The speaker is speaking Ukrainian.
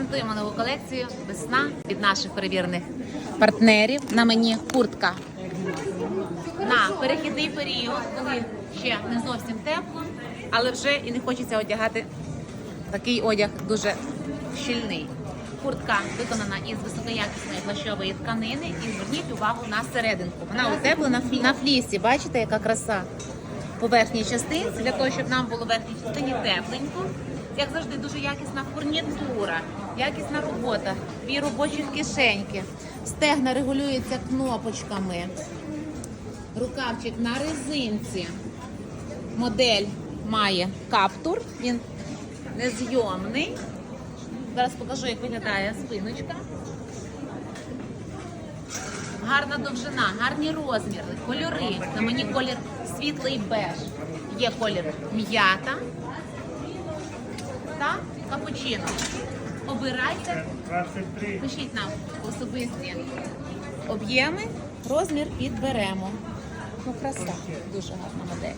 Презентуємо нову колекцію Весна від наших перевірених партнерів. На мені куртка на перехідний період, коли ще не зовсім тепло, але вже і не хочеться одягати такий одяг дуже щільний. Куртка виконана із високоякісної плащової тканини і зверніть увагу на серединку. Вона утеплена на флісі. Бачите, яка краса по верхній частинці, для того, щоб нам було в верхній частині тепленько. Як завжди, дуже якісна фурнітура, якісна робота, дві робочі кишеньки. Стегна регулюються кнопочками. Рукавчик на резинці. Модель має каптур, він незйомний. Зараз покажу, як виглядає спиночка. Гарна довжина, гарні розміри, кольори. На мені колір світлий беж. Є колір м'ята та капучино. Обирайте, 23. пишіть нам особисті об'єми, розмір підберемо. Ну, краса, дуже гарна модель.